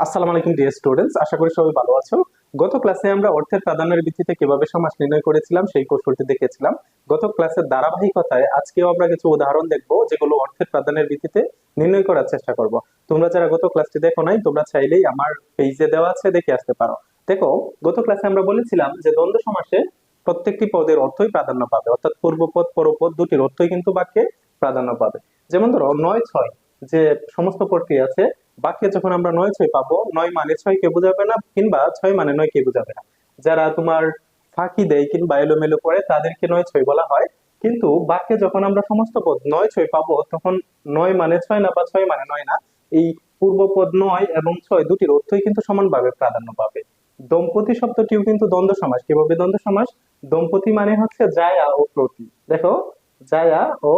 আসসালামু আলাইকুম dear students আশা করি সবাই ভালো আছো। গত ক্লাসে আমরা অর্থের প্রাধান্যের ভিত্তিতে কীভাবে সমাস নির্ণয় করেছিলাম, সেই কৌশলটি দেখেছিলাম। গত ক্লাসের ধারাবাহিকতায় আজকেও আমরা কিছু উদাহরণ দেখব, যেগুলো অর্থের প্রাধান্যের ভিত্তিতে নির্ণয় করার চেষ্টা করব। তোমরা যারা গত ক্লাসটি দেখো নাই, তোমরা চাইলেই আমার পেজে দেওয়া আছে, দেখে আসতে পারো। দেখো, গত ক্লাসে আমরা বলেছিলাম যে দ্বন্দ্ব সমাসে প্রত্যেকটি পদের অর্থই প্রাধান্য পাবে, অর্থাৎ পূর্বপদ পরপদ দুটির অর্থই কিন্তু বাক্যে প্রাধান্য পাবে। যেমন ধরো, নয়, ছয় যে সমস্ত প্রক্রিয়া আছে বাক্যে যখন আমরা নয় ছয় পাবো, নয় মানে ছয় কে বোঝাবে না, কিংবা ছয় মানে নয় কে বোঝাবে না। যারা তোমার ফাঁকি দেয় কিংবা এলোমেলো করে, তাদেরকে নয় ছয় বলা হয়। কিন্তু বাক্যে যখন আমরা সমস্ত পদ নয় ছয় পাবো, তখন নয় মানে ছয় না বা ছয় মানে নয় না, এই পূর্বপদ নয় এবং ছয় দুটির অর্থই কিন্তু সমানভাবে প্রাধান্য পাবে। দম্পতি শব্দটিও কিন্তু দ্বন্দ্ব সমাস। কীভাবে দ্বন্দ্ব সমাস? দম্পতি মানে হচ্ছে জায়া ও প্রতি। দেখো, জায়া ও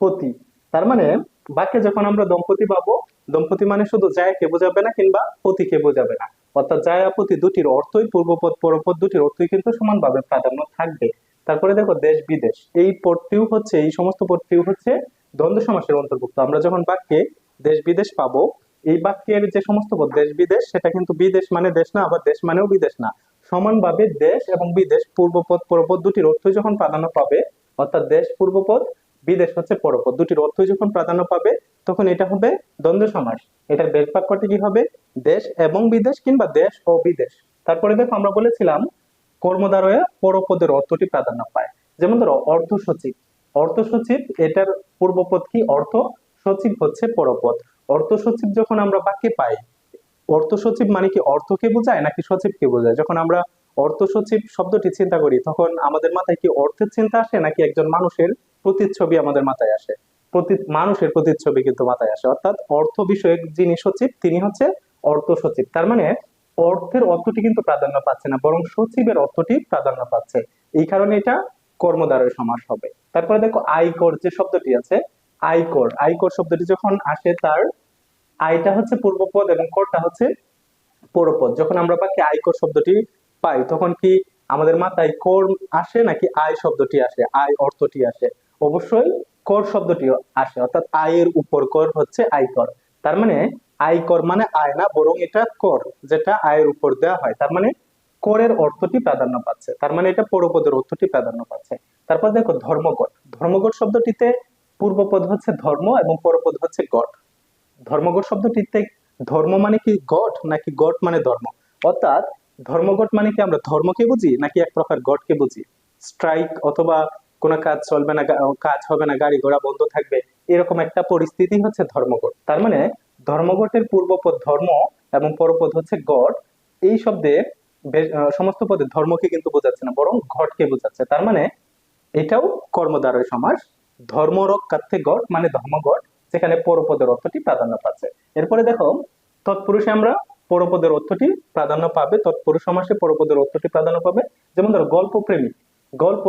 পতি তার মানে বাক্যে যখন আমরা দম্পতি পাবো, দম্পতি মানে শুধু জায়াকে বোঝাবে না কিংবা পতিকে বোঝাবে না। অর্থাৎ জায়া পতি দুটির অর্থই পূর্বপদ পরপদ দুটির অর্থই কিন্তু সমানভাবে প্রাধান্য থাকবে। তারপরে দেখো দেশ বিদেশ। এই পদটিও হচ্ছে, এই সমস্ত পদটিও হচ্ছে দ্বন্দ্ব সমাসের অন্তর্ভুক্ত। আমরা যখন বাক্যে দেশ বিদেশ পাবো, এই বাক্যের যে সমস্ত পদ, দেশ বিদেশ, সেটা কিন্তু বিদেশ মানে দেশ না, আবার দেশ মানেও বিদেশ না। সমানভাবে দেশ এবং বিদেশ পূর্বপদ পরপদ দুটির অর্থই যখন প্রাধান্য পাবে, অর্থাৎ দেশ পূর্বপদ বিদেশ হচ্ছে পরপদ দুটির অর্থই যখন প্রাধান্য পাবে, তখন এটা হবে দ্বন্দ্ব সমাস। এটার বেশ বাক্যটি কি হবে? দেশ এবং বিদেশ কিংবা দেশ ও বিদেশ। তারপরে দেখো আমরা বলেছিলাম, কর্মদ্বারয়ে পরপদের অর্থটি প্রাধান্য পায়। যেমন ধরো অর্ধ সচিব অর্থ সচিব এটার পূর্বপদ কি? অর্থ সচিব হচ্ছে পরপদ। অর্থ সচিব যখন আমরা বাক্যে পাই অর্থ সচিব মানে কি অর্থকে বোঝায় নাকি সচিবকে বোঝায়? যখন আমরা অর্থ সচিব শব্দটি চিন্তা করি, তখন আমাদের মাথায় কি অর্থের চিন্তা আসে নাকি একজন মানুষের প্রতিচ্ছবি আমাদের মাথায় আসে? প্রতি মানুষের প্রতিচ্ছবি কিন্তু মাথায় আসে। অর্থাৎ অর্থ বিষয়ক যিনি সচিব, তিনি হচ্ছে অর্থ সচিব। তার মানে অর্থের অর্থটি কিন্তু প্রাধান্য পাচ্ছে না, বরং সচিবের অর্থটি প্রাধান্য পাচ্ছে। এই কারণে এটা কর্মদ্বারের সমাস হবে। তারপরে দেখো, আয়কর যে শব্দটি আছে, আয়কর। আয়কর শব্দটি যখন আসে, তার আয়টা হচ্ছে পূর্বপদ এবং করটা হচ্ছে পরপদ। যখন আমরা বাক্যে আয়কর শব্দটি পাই, তখন কি আমাদের মাথায় কর আসে নাকি আয় শব্দটি আসে? আয় অর্থটি আসে। অবশ্যই কর শব্দটি আসে, অর্থাৎ আয়ের উপর কর হচ্ছে আয়কর তার মানে আয়কর মানে আয় না, বরং এটা কর, যেটা আয়ের উপর দেওয়া হয়। তার মানে করের অর্থটি প্রাধান্য পাচ্ছে। তার মানে এটা পরপদের অর্থটি প্রাধান্য পাচ্ছে। তারপর দেখো ধর্মগট ধর্মগট শব্দটিতে পূর্বপদ হচ্ছে ধর্ম এবং পরপদ হচ্ছে গট। ধর্মগট শব্দটিতে ধর্ম মানে কি গট নাকি গট মানে ধর্ম? অর্থাৎ ধর্মগট মানে কি আমরা ধর্মকে বুঝি, নাকি এক প্রকার গটকে বুঝি? স্ট্রাইক অথবা কোনো কাজ চলবে না কাজ হবে না, গাড়ি ঘোড়া বন্ধ থাকবে, এরকম একটা পরিস্থিতি হচ্ছে ধর্মগট তার মানে ধর্মগটের পূর্বপদ ধর্ম এবং পরপদ হচ্ছে গট এই শব্দে সমস্ত পদে ধর্মকে কিন্তু বোঝাচ্ছে না, বরং ঘটকে বোঝাচ্ছে। তার মানে এটাও কর্মদ্বারয় সমাস। ধর্মরক্ষার্থে গট মানে ধর্মঘট যেখানে পরপদের অর্থটি প্রাধান্য পাচ্ছে। এরপরে দেখো, তৎপুরুষে আমরা পরপদের অর্থটি প্রাধান্য পাবে, তৎপুরুষ সমাসে পরপদের অর্থটি প্রাধান্য পাবে। যেমন ধরো, গল্প প্রেমিক। গল্প,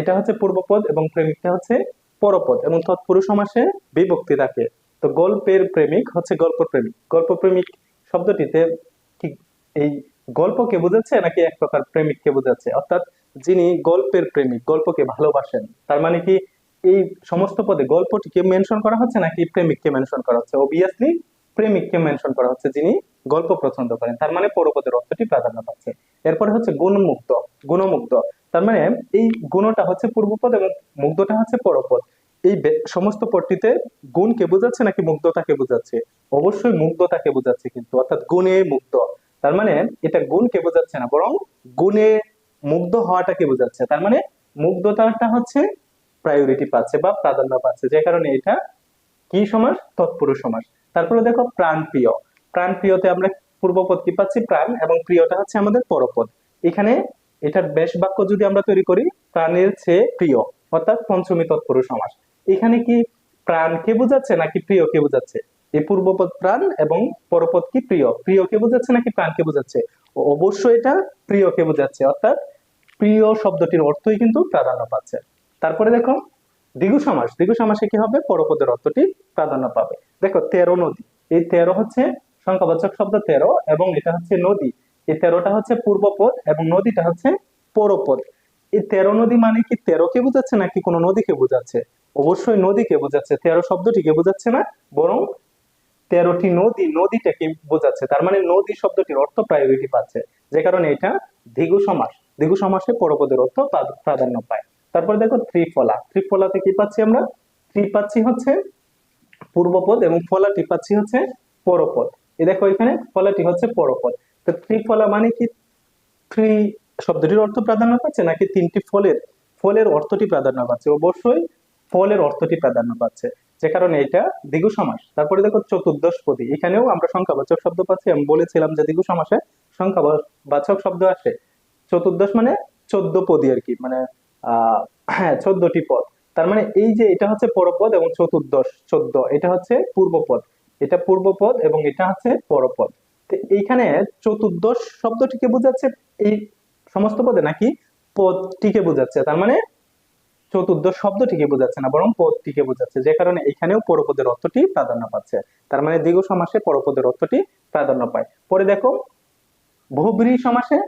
এটা হচ্ছে পূর্বপদ এবং প্রেমিকটা হচ্ছে পরপদ এবং তৎপুরুষ সমাসে বিভক্তি থাকে। তো গল্পের প্রেমিক হচ্ছে গল্প প্রেমিক। গল্প প্রেমিক শব্দটিতে কি এই গল্পকে বোঝাচ্ছে নাকি এক প্রকার প্রেমিককে বোঝাচ্ছে? অর্থাৎ যিনি গল্পের প্রেমিক, গল্পকে ভালোবাসেন, তার মানে কি এই সমস্ত পদে গল্পটিকে মেনশন করা হচ্ছে নাকি প্রেমিককে মেনশন করা হচ্ছে? অবভিয়াসলি প্রেমিককে মেনশন করা হচ্ছে যিনি গল্প পছন্দ করেন, তার মানে পরপদের অর্থটি প্রাধান্য পাচ্ছে। এরপরে হচ্ছে গুণমুগ্ধ গুণমুগ্ধ তার মানে এই গুণটা হচ্ছে পূর্বপদ এবং মুগ্ধটা হচ্ছে পরপদ। এই সমস্ত পদটিতে গুণকে বোঝাচ্ছে নাকি মুগ্ধতাকে বোঝাচ্ছে? অবশ্যই মুগ্ধতাকে বোঝাচ্ছে কিন্তু, অর্থাৎ গুণে মুগ্ধ তার মানে এটা গুণকে বোঝাচ্ছে না, বরং গুণে মুগ্ধ হওয়াটাকে বোঝাচ্ছে। তার মানে মুগ্ধতাটা হচ্ছে প্রায়োরিটি পাচ্ছে বা প্রাধান্য পাচ্ছে, যে কারণে এটা কি সমাস? তৎপুরুষ সমাস। তারপরে দেখো প্রাণপ্রিয়। প্রাণপ্রিয়তে আমরা পূর্বপদ কি পাচ্ছি? প্রাণ এবং প্রিয়টা হচ্ছে আমাদের পরপদ এখানে এটার বেশ বাক্য যদি আমরা তৈরি করি, প্রাণের চেয়ে প্রিয়, অর্থাৎ পঞ্চমী তৎপুরুষ সমাস। এখানে কি প্রাণকে বোঝাচ্ছে নাকি প্রিয়কে বোঝাচ্ছে? এই পূর্বপদ প্রাণ এবং পরপদ কি প্রিয়? প্রিয়কে বোঝাচ্ছে নাকি প্রাণকে বোঝাচ্ছে? ও অবশ্যই এটা প্রিয়কে বোঝাচ্ছে, অর্থাৎ প্রিয় শব্দটির অর্থই কিন্তু প্রাধান্য পাচ্ছে। তারপরে দেখো, দ্বিগু সমাস। দ্বিগু সমাসে কি হবে? পরপদের অর্থটি প্রাধান্য পাবে। দেখো, তেরো নদী। এই তেরো হচ্ছে সংখ্যাবাচক শব্দ তেরো এবং এটা হচ্ছে নদী। এই তেরোটা হচ্ছে পূর্বপদ এবং নদীটা হচ্ছে পরপদ। এই তেরো নদী মানে কি তেরোকে বোঝাচ্ছে নাকি কোনো নদীকে বোঝাচ্ছে? অবশ্যই নদীকে বোঝাচ্ছে। তেরো শব্দটিকে বোঝাচ্ছে না, বরং তেরোটি নদী নদীটাকে বোঝাচ্ছে। তার মানে নদী শব্দটির অর্থ প্রায়োরিটি পাচ্ছে। যে কারণে এটা দ্বিগু সমাস। দ্বিগু সমাসে পরপদের অর্থ প্রাধান্য পায়। তারপর দেখো ত্রিফলা। ত্রিফলাতে কি পাচ্ছি আমরা? ত্রি পাচ্ছি হচ্ছে পূর্বপদ এবং ফলাটি পাচ্ছি হচ্ছে পরপদ। এই দেখো এখানে ফলাটি হচ্ছে পরপদ তো ত্রিফলা মানে কি? থ্রি শব্দটির অর্থ প্রাধান্য পাচ্ছে নাকি তিনটি ফলের ফলের অর্থটি প্রাধান্য পাচ্ছে? অবশ্যই ফলের অর্থটি প্রাধান্য পাচ্ছে। যে কারণে এটা দ্বিগু সমাস। তারপরে দেখো চতুর্দশ পদী এখানেও আমরা সংখ্যাবাচক শব্দ পাচ্ছি। আমি বলেছিলাম যে দ্বিগু সমাসে সংখ্যাবাচক শব্দ আসে। চতুর্দশ মানে চোদ্দ পদী আর কি মানে আহ হ্যাঁ চোদ্দটি পদ। তার মানে এই যে এটা হচ্ছে পরপদ এবং চতুর্দশ, চোদ্দ, এটা হচ্ছে পূর্বপদ। এটা পূর্বপদ এবং এটা হচ্ছে পরপদ। তো এইখানে চতুর্দশ শব্দটিকে বোঝাচ্ছে এই সমস্ত পদে নাকি পদটিকে বোঝাচ্ছে। তার মানে চতুর্দশ শব্দটিকে বোঝাচ্ছে না, বরং পদটিকে বোঝাচ্ছে, যে কারণে এখানেও পরপদের অর্থটি প্রাধান্য পাচ্ছে। তার মানে দীর্ঘ সমাসে পরপদের অর্থটি প্রাধান্য পায়। পরে দেখো, বহুব্রী সমাসে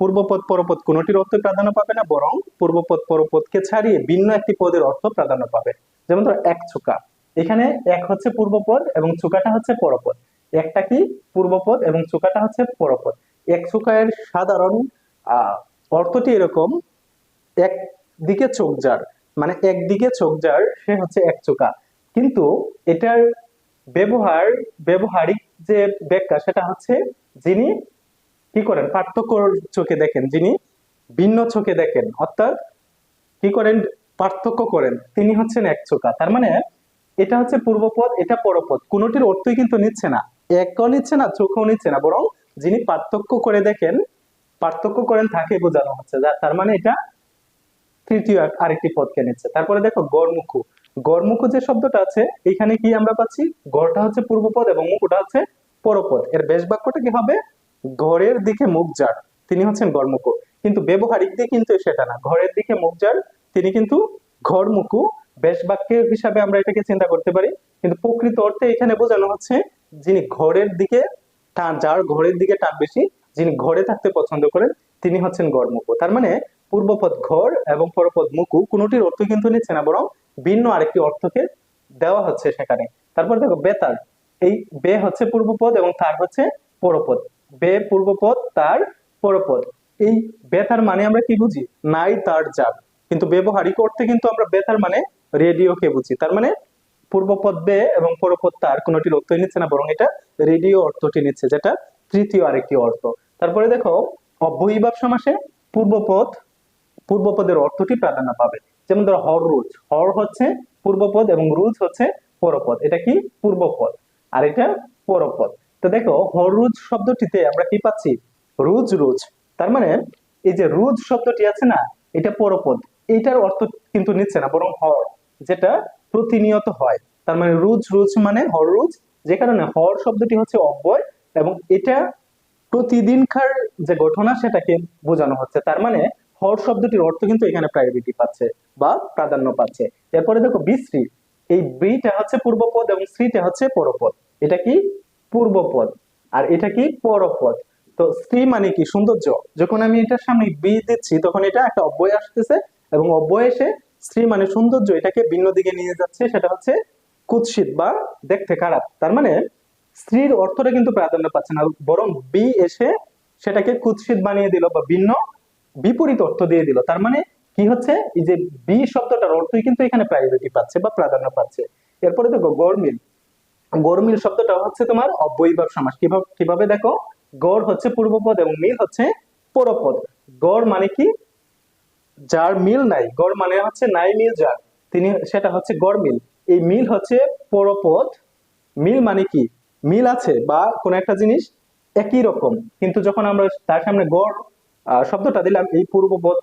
পূর্বপদ, পরপদ কোনটির অর্থ প্রাধান্য পাবে না, বরং পূর্বপদ, পরপদকে ছাড়িয়ে ভিন্ন একটি পদের অর্থ প্রাধান্য পাবে। যেমন ধরো, এক চুকা এখানে এক হচ্ছে পূর্বপদ এবং চুকাটা হচ্ছে পরপদ। একটা কি? পূর্বপদ এবং চুকাটা হচ্ছে পরপদ। এক চুকায়ের সাধারণ অর্থটি এরকম, এক দিকে চোখ যার মানে একদিকে চোখ যার, সে হচ্ছে এক চোখা কিন্তু এটার ব্যবহার, ব্যবহারিক যে ব্যাখ্যা, সেটা হচ্ছে যিনি কি করেন? পার্থক্য চোখে দেখেন। যিনি ভিন্ন চোখে দেখেন। অর্থাৎ কি করেন? পার্থক্য করেন। তিনি হচ্ছেন এক চোখা তার মানে এটা হচ্ছে পূর্বপদ, এটা পরপদ। কোনোটির অর্থই কিন্তু নিচ্ছে না। একও নিচ্ছে না চোখও নিচ্ছে না। বরং যিনি পার্থক্য করে দেখেন, পার্থক্য করেন তাকে বোঝানো হচ্ছে। তার মানে এটা তৃতীয় আরেকটি পদকে নিচ্ছে। তারপরে দেখো, গড়মুখু। গড়মুখু যে শব্দটা আছে, এখানে কি আমরা পাচ্ছি? গড়টা হচ্ছে পূর্বপদ এবং মুখটা হচ্ছে পরপদ। এর বেশ বাক্যটা কি হবে? ঘরের দিকে মুখ যার, তিনি হচ্ছেন গড়মুখু। কিন্তু ব্যবহারিক দিকে কিন্তু সেটা না। ঘরের দিকে মুখ যার, তিনি কিন্তু ঘরমুখু বেশ বাক্যের হিসাবে আমরা এটাকে চিন্তা করতে পারি। কিন্তু প্রকৃত অর্থে এখানে বোঝানো হচ্ছে যিনি ঘরের দিকে টান, যার ঘরের দিকে টান বেশি, যিনি ঘরে থাকতে পছন্দ করেন, তিনি হচ্ছেন গড়মুখু। তার মানে পূর্বপদ ঘর এবং পরপদ মুকু কোনোটির অর্থ কিন্তু নিচ্ছে না, বরং ভিন্ন আরেকটি অর্থকে দেওয়া হচ্ছে সেখানে। তারপর দেখো বেতার এই বে হচ্ছে পূর্বপদ এবং তার হচ্ছে পরপদ। বে পূর্বপদ, তার পরপদ। এই বেতার মানে আমরা কি বুঝি? নাই তার যাক কিন্তু ব্যবহারিক অর্থে কিন্তু আমরা বেতার মানে রেডিওকে বুঝি? তার মানে পূর্বপদ বে এবং পরপদ তার কোনোটির অর্থই নিচ্ছে না, বরং এটা রেডিও অর্থটি নিচ্ছে, যেটা তৃতীয় আরেকটি অর্থ। তারপরে দেখো অব্যয়ীভাব সমাসে পূর্বপদ, পূর্বপদের অর্থটি প্রাধান্য পাবে। যেমন ধরো, হর রুজ। হর হচ্ছে পূর্বপদ এবং রুজ হচ্ছে পরপদ। এটা কি? পূর্বপদ। আর এটা পরপদ। তো দেখো হরুজ শব্দটিতে আমরা কি পাচ্ছি? রুজ রুজ। তার মানে এই যে রুজ শব্দটি আছে না, এটা পরপদ। এইটার অর্থ কিন্তু নিচ্ছে না, বরং হর। যেটা প্রতিনিয়ত হয়। তার মানে রুজ রুজ মানে হর রুজ, যে কারণে হর শব্দটি হচ্ছে অব্যয় এবং এটা প্রতিদিনকার যে ঘটনা সেটাকে বোঝানো হচ্ছে। তার মানে হর শব্দটির অর্থ কিন্তু এখানে প্রায়োরিটি পাচ্ছে বা প্রাধান্য পাচ্ছে। এরপরে দেখো বিশ্রী এই বিটা হচ্ছে পূর্বপদ এবং শ্রীটা হচ্ছে পরপদ। এটা কি? পূর্বপদ। আর এটা কি? পরপদ। তো শ্রী মানে কি? সৌন্দর্য। যখন আমি এটার সামনে বি দিচ্ছি, তখন এটা একটা অব্যয় আসতেছে এবং অব্যয় এসে শ্রী মানে সৌন্দর্য এটাকে ভিন্ন দিকে নিয়ে যাচ্ছে, সেটা হচ্ছে কুৎসিত বা দেখতে খারাপ। তার মানে স্ত্রীর অর্থটা কিন্তু প্রাধান্য পাচ্ছে না, বরং বি এসে সেটাকে কুৎসিত বানিয়ে দিল বা ভিন্ন, বিপরীত অর্থ দিয়ে দিল। তার মানে কি হচ্ছে? এই যে বি শব্দটার অর্থই কিন্তু এখানে প্রায়োরিটি পাচ্ছে বা প্রাধান্য পাচ্ছে। এরপরে দেখো গরমিল গরমিল শব্দটা হচ্ছে তোমার অব্যয়ীভাব সমাস। কীভাবে কীভাবে দেখো? গড় হচ্ছে পূর্বপদ এবং মিল হচ্ছে পরপদ। গড় মানে কি? যার মিল নাই, গড় মানে হচ্ছে নাই মিল যার, তিনি, সেটা হচ্ছে গড় মিল। এই মিল হচ্ছে পরপদ মিল মানে কি? মিল আছে বা কোন একটা জিনিস একই রকম, কিন্তু যখন আমরা তার সামনে গড় শব্দটা দিলাম, এই পূর্বপদ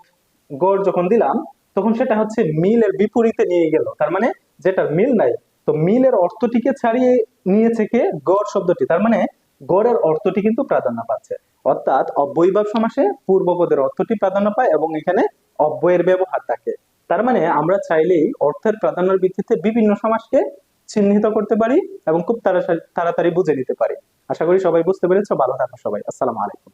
গড় যখন দিলাম, তখন সেটা হচ্ছে মিলের বিপরীতে নিয়ে গেল। তার মানে যেটা মিল নাই, তো মিলের অর্থটিকে ছাড়িয়ে নিয়েছে কে? গড় শব্দটি। তার মানে গড়ের অর্থটি কিন্তু প্রাধান্য পাচ্ছে। অর্থাৎ অব্যয়ীভাব সমাসে পূর্বপদের অর্থটি প্রাধান্য পায় এবং এখানে অব্যয়ের ব্যবহার থাকে। তার মানে আমরা চাইলেই অর্থের প্রাধান্যের ভিত্তিতে বিভিন্ন সমাজকে চিহ্নিত করতে পারি এবং খুব তাড়াতাড়ি বুঝে নিতে পারি। আশা করি সবাই বুঝতে পেরেছ। ভালো থাকো সবাই। আসসালামু আলাইকুম।